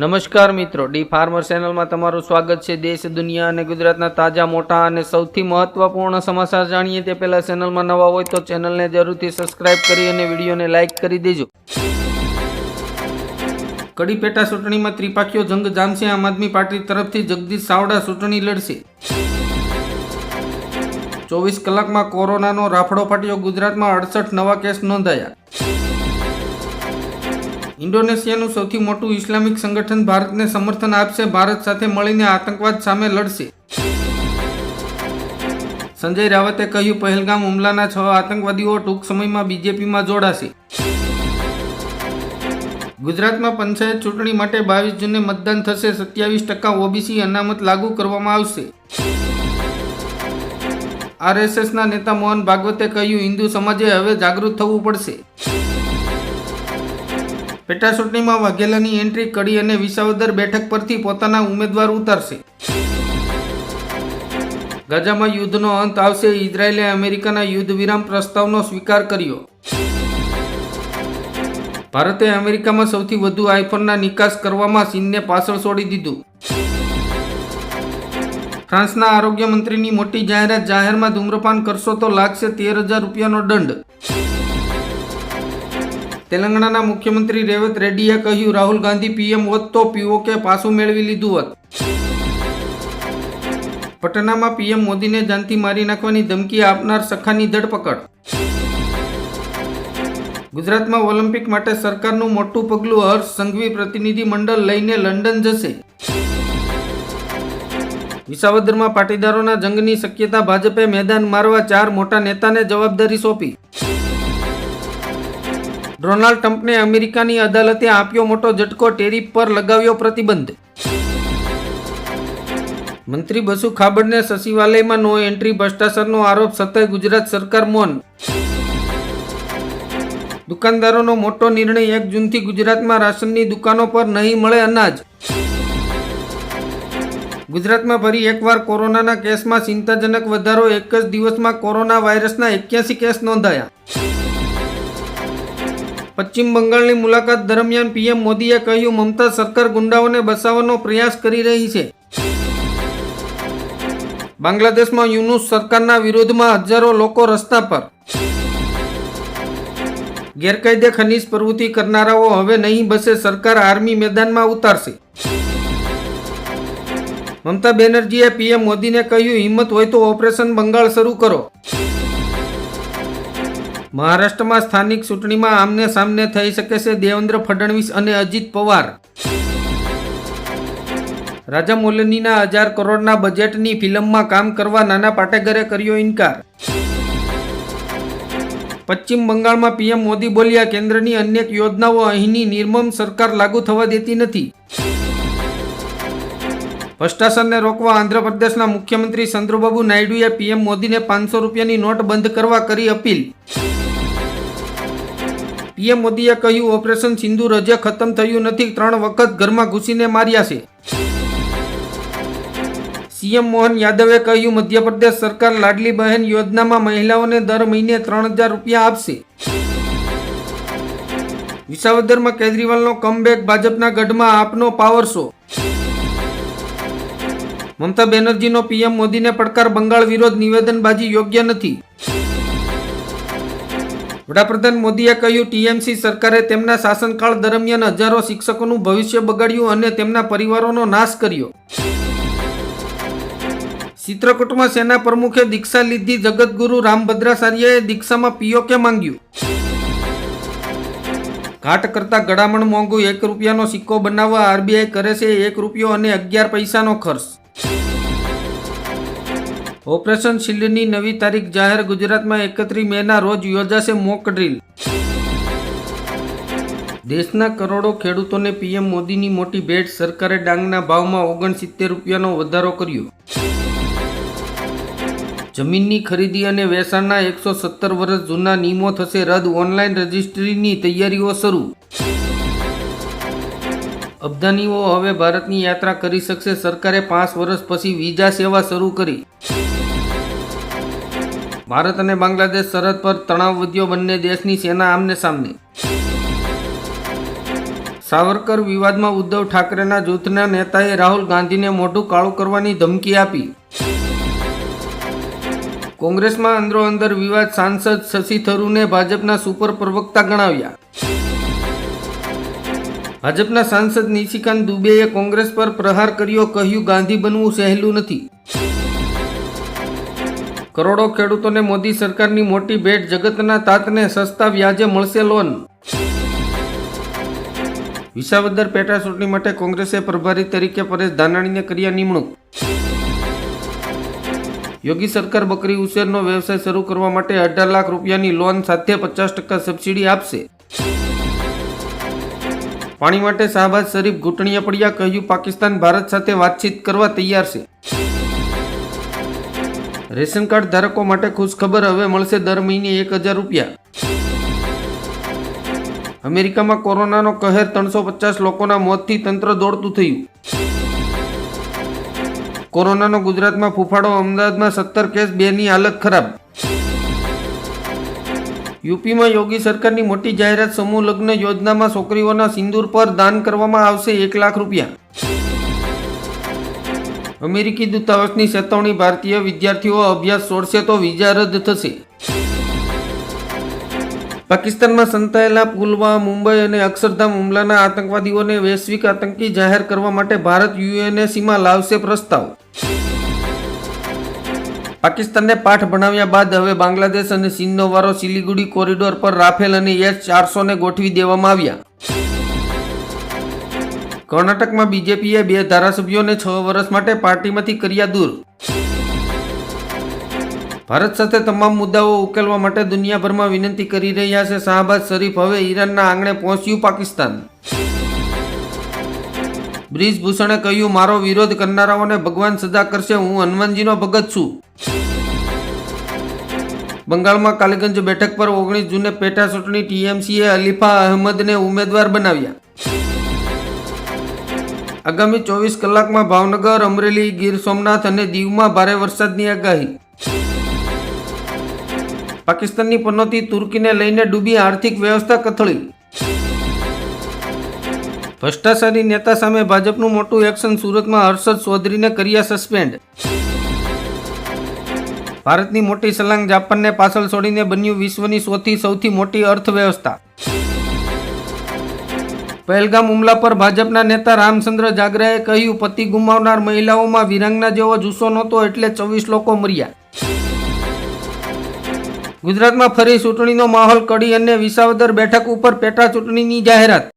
નમસ્કાર મિત્રો, D farmer ચેનલમાં તમારું સ્વાગત છે. દેશ, દુનિયા અને ગુજરાતના તાજા, મોટા અને સૌથી મહત્વપૂર્ણ સમાચાર જાણીએ તે પહેલા ચેનલમાં નવા હોય તો ચેનલને જરૂરથી સબસ્ક્રાઇબ કરી અને વિડીયોને લાઇક કરી દેજો. કડી પેટા ચૂંટણીમાં ત્રિપાખીઓ જંગ જામશે. આમ આદમી પાર્ટી તરફથી જગદીશ સાવડા ચૂંટણી લડશે. ચોવીસ કલાકમાં કોરોનાનો રાફડો ફાટ્યો. ગુજરાતમાં અડસઠ નવા કેસ નોંધાયા. ઇન્ડોનેશિયાનું સૌથી મોટું ઇસ્લામિક સંગઠન ભારતને સમર્થન આપશે, ભારત સાથે મળીને આતંકવાદ સામે લડશે. સંજય રાવતે કહ્યું, પહેલગામ હુમલાના છ આતંકવાદીઓ ટૂંક સમયમાં બીજેપીમાં જોડાશે. ગુજરાતમાં પંચાયત ચૂંટણી માટે બાવીસ જૂને મતદાન થશે, સત્યાવીસ ટકા ઓબીસી અનામત લાગુ કરવામાં આવશે. આરએસએસના નેતા મોહન ભાગવતે કહ્યું, હિન્દુ સમાજે હવે જાગૃત થવું પડશે. પેટા ચૂંટણીમાં વાઘેલાની એન્ટ્રી કડી અને વિસાવદર બેઠક પરથી પોતાના ઉમેદવાર ઉતારશે. ગાઝામાં યુદ્ધનો અંત આવશે. ઇઝરાયેલે અમેરિકાના યુદ્ધ વિરામ પ્રસ્તાવનો સ્વીકાર કર્યો. ભારતે અમેરિકામાં સૌથી વધુ આઈફોનના નિકાસ કરવામાં ચીનને પાછળ છોડી દીધું. ફ્રાન્સના આરોગ્ય મંત્રીની મોટી જાહેરાત જાહેરમાં ધૂમ્રપાન કરશો તો લાગશે તેર હજાર રૂપિયાનો દંડ. તેલંગાણાના મુખ્યમંત્રી રેવત રેડ્ડીએ કહ્યું, રાહુલ ગાંધી પીએમ હોત તો પીઓકે પાછું મેળવી લીધું હોત. પટનામાં પીએમ મોદીને જાનથી મારી નાખવાની ધમકી આપનાર સખાની ધરપકડ. ગુજરાતમાં ઓલિમ્પિક માટે સરકારનું મોટું પગલું હર્ષ સંઘવી પ્રતિનિધિ મંડળ લઈને લંડન જશે. વિસાવદરમાં પાટીદારોના જંગની શક્યતા ભાજપે મેદાન મારવા ચાર મોટા નેતાને જવાબદારી સોંપી. ડોનાલ્ડ ટ્રમ્પને અમેરિકાની અદાલતે આપ્યો મોટો ઝટકો ટેરિફ પર લગાવ્યો પ્રતિબંધ. મંત્રી બસુ ખાબડને સચિવાલયમાં નો એન્ટ્રી, ભ્રષ્ટાચારનો આરોપ સતાય ગુજરાત સરકાર મૌન. દુકાનદારોનો મોટો નિર્ણય એક જૂનથી ગુજરાતમાં રાશનની દુકાનો પર નહીં મળે અનાજ. ગુજરાતમાં ફરી એકવાર કોરોનાના કેસમાં ચિંતાજનક વધારો, એક જ દિવસમાં કોરોના વાયરસના એક્યાસી કેસ નોંધાયા. પશ્ચિમ બંગાળની મુલાકાત દરમિયાન પીએમ મોદીએ કહ્યું, મમતા સરકાર ગુંડાઓને બસાવવાનો પ્રયાસ કરી રહી છે. બાંગ્લાદેશમાં યુનુસ સરકારના વિરોધમાં હજારો લોકો રસ્તા પર. ગેરકાયદે ખનીજ પ્રવૃત્તિ કરનારાઓ હવે નહીં બસે, સરકાર આર્મી મેદાનમાં ઉતારશે. મમતા બેનર્જીએ પીએમ મોદીને કહ્યું, હિંમત હોય તો ઓપરેશન બંગાળ શરૂ કરો. મહારાષ્ટ્રમાં સ્થાનિક ચૂંટણીમાં આમને સામને થઈ શકે છે દેવેન્દ્ર ફડણવીસ અને અજીત પવાર. રાજા મોલનીના હજાર કરોડના બજેટની ફિલ્મમાં કામ કરવા નાના પાટેકરે કર્યો ઇનકાર. પશ્ચિમ બંગાળમાં પીએમ મોદી બોલ્યા, કેન્દ્રની અનેક યોજનાઓ અહીંની નિર્મમ સરકાર લાગુ થવા દેતી નથી. ભ્રષ્ટાચારને રોકવા આંધ્રપ્રદેશના મુખ્યમંત્રી ચંદ્રબાબુ નાયડુએ પીએમ મોદીને પાંચસો રૂપિયાની નોટ બંધ કરવા કરી અપીલ. પીએમ મોદીએ કહ્યું, ઓપરેશન સિંધુ રજે ખતમ થયું નથી, ત્રણ વખત ઘરમાં ઘૂસીને માર્યા છે. સીએમ મોહન યાદવે કહ્યું, મધ્યપ્રદેશ સરકાર લાડલી બહેન યોજનામાં મહિલાઓને દર મહિને ત્રણ હજાર રૂપિયા આપશે. વિસાવદરમાં કેજરીવાલનો કમબેક, ભાજપના ગઢમાં આપનો પાવર શો. મમતા બેનર્જીનો પીએમ મોદીને પડકાર બંગાળ વિરોધ નિવેદનબાજી યોગ્ય નથી. વડાપ્રધાન મોદીએ કહ્યું, ટીએમસી સરકારે તેમના શાસનકાળ દરમિયાન હજારો શિક્ષકોનું ભવિષ્ય બગાડ્યું અને તેમના પરિવારોનો નાશ કર્યો. ચિત્રકૂટમાં સેના પ્રમુખે દીક્ષા લીધી જગતગુરુ રામભદ્રાચાર્યએ દીક્ષામાં પીઓકે માંગ્યું? ઘાટ કરતા ગળામણ મોંઘું એક રૂપિયાનો સિક્કો બનાવવા આરબીઆઈ કરે છે એક રૂપિયો અને અગિયાર પૈસાનો ખર્ચ. ઓપરેશન શિલ્ડની નવી તારીખ જાહેર ગુજરાતમાં એકત્રીસ મેના રોજ યોજાશે મોક ડ્રીલ. દેશના કરોડો ખેડૂતોને પીએમ મોદીની મોટી ભેટ, સરકારે ડાંગના ભાવમાં ઓગણસિત્તેર રૂપિયાનો વધારો કર્યો. જમીનની ખરીદી અને વેચાણના એકસો સત્તર વર્ષ જૂના નિયમો થશે રદ, ઓનલાઈન રજિસ્ટ્રીની તૈયારીઓ શરૂ. અબદાનીઓ હવે ભારતની યાત્રા કરી શકશે. સરકારે પાંચ વર્ષ પછી વિઝા સેવા શરૂ કરી. ભારત અને બાંગ્લાદેશ સરહદ પર તણાવ વધ્યો. બંને દેશની સેના આમને સામને સાવરકર વિવાદમાં ઉદ્ધવ ઠાકરેના જૂથના નેતાએ રાહુલ ગાંધીને મોઢું કાળું કરવાની ધમકી આપી. કોંગ્રેસમાં અંદરો અંદર વિવાદ સાંસદ શશી થરૂરને ભાજપના સુપર પ્રવક્તા ગણાવ્યા. ભાજપના સાંસદ નિશિકાંત દુબેએ કોંગ્રેસ પર પ્રહાર કર્યો, કહ્યું, ગાંધી બનવું સહેલું નથી. કરોડો ખેડૂતોને મોદી સરકારની મોટી ભેટ, જગતના તાતને સસ્તા વ્યાજે મળશે લોન. વિસાવદર પેટા ચૂંટણી માટે કોંગ્રેસે પ્રભારી તરીકે પરેશ ધાનાણીને કર્યા નિમણૂક. યોગી સરકાર બકરી ઉછેરનો વ્યવસાય શરૂ કરવા માટે અઢાર લાખ રૂપિયાની લોન સાથે પચાસ ટકા સબસિડી આપશે. પાણી માટે શાહબાજ શરીફ ઘૂંટણીએ પડ્યા કહ્યું, પાકિસ્તાન ભારત સાથે વાતચીત કરવા તૈયાર છે. રેશન કાર્ડ ધારકો માટે ખુશખબર હવે મળશે દર મહિને એક હજાર રૂપિયા. અમેરિકામાં કોરોનાનો કહેર ત્રણસો પચાસ લોકોના મોતથી તંત્ર દોડતું થયું. કોરોનાનો ગુજરાતમાં ફૂફાડો, અમદાવાદમાં સત્તર કેસ, બેની હાલત ખરાબ. યુપીમાં યોગી સરકારની મોટી જાહેરાત સમૂહ લગ્ન યોજનામાં છોકરીઓના સિંદૂર પર દાન કરવામાં આવશે એક લાખ રૂપિયા. અમેરિકી દૂતાવાસની ચેતવણી ભારતીય વિદ્યાર્થીઓ અભ્યાસ છોડશે તો વિઝા રદ થશે. પાકિસ્તાનમાં સંતાયેલા પુલવામા, મુંબઈ અને અક્ષરધામ હુમલાના આતંકવાદીઓને વૈશ્વિક આતંકી જાહેર કરવા માટે ભારત યુએનએસીમાં લાવશે પ્રસ્તાવ. પાકિસ્તાનને પાઠ ભણાવ્યા બાદ હવે બાંગ્લાદેશ અને ચીનનો વારો સિલિગુડી કોરિડોર પર રાફેલ અને એસ ચારસોને ગોઠવી દેવામાં આવ્યા. કર્ણાટકમાં બીજેપીએ બે ધારાસભ્યોને છ વર્ષ માટે પાર્ટીમાંથી કર્યા દૂર. ભારત સાથે તમામ મુદ્દાઓ ઉકેલવા માટે દુનિયાભરમાં વિનંતી કરી રહ્યા છે શાહબાદ શરીફ હવે ઈરાનના આંગણે પહોંચ્યું પાકિસ્તાન. બ્રિજભૂષણે કહ્યું, મારો વિરોધ કરનારાઓને ભગવાન સજા કરશે, હું હનુમાનજીનો ભગત છું. બંગાળમાં કાલીગંજ બેઠક પર ઓગણીસ જૂને પેટા ચૂંટણી ટીએમસીએ અલીફા અહમદને ઉમેદવાર બનાવ્યા. આગામી ચોવીસ કલાકમાં ભાવનગર, અમરેલી, ગીર સોમનાથ અને દીવમાં ભારે વરસાદની આગાહી. પાકિસ્તાનની પનોતી તુર્કીને લઈને ડૂબી આર્થિક વ્યવસ્થા કથળી. ભ્રષ્ટાચારી નેતા સામે ભાજપનું મોટું એક્શન સુરતમાં હર્ષદ ચૌધરીને કર્યા સસ્પેન્ડ. ભારતની મોટી સલાંગ જાપાનને પાછળ છોડીને બન્યું વિશ્વની સૌથી સૌથી મોટી અર્થવ્યવસ્થા. પહેલગામ હુમલા પર ભાજપના નેતા રામચંદ્ર જાગરાએ કહ્યું, પતિ ગુમાવનાર મહિલાઓમાં વિરાંગના જેવો જુસ્સો નહોતો એટલે ચોવીસ લોકો મર્યા. ગુજરાતમાં ફરી ચૂંટણીનો માહોલ કડી અને વિસાવદર બેઠક ઉપર પેટા ચૂંટણીની જાહેરાત.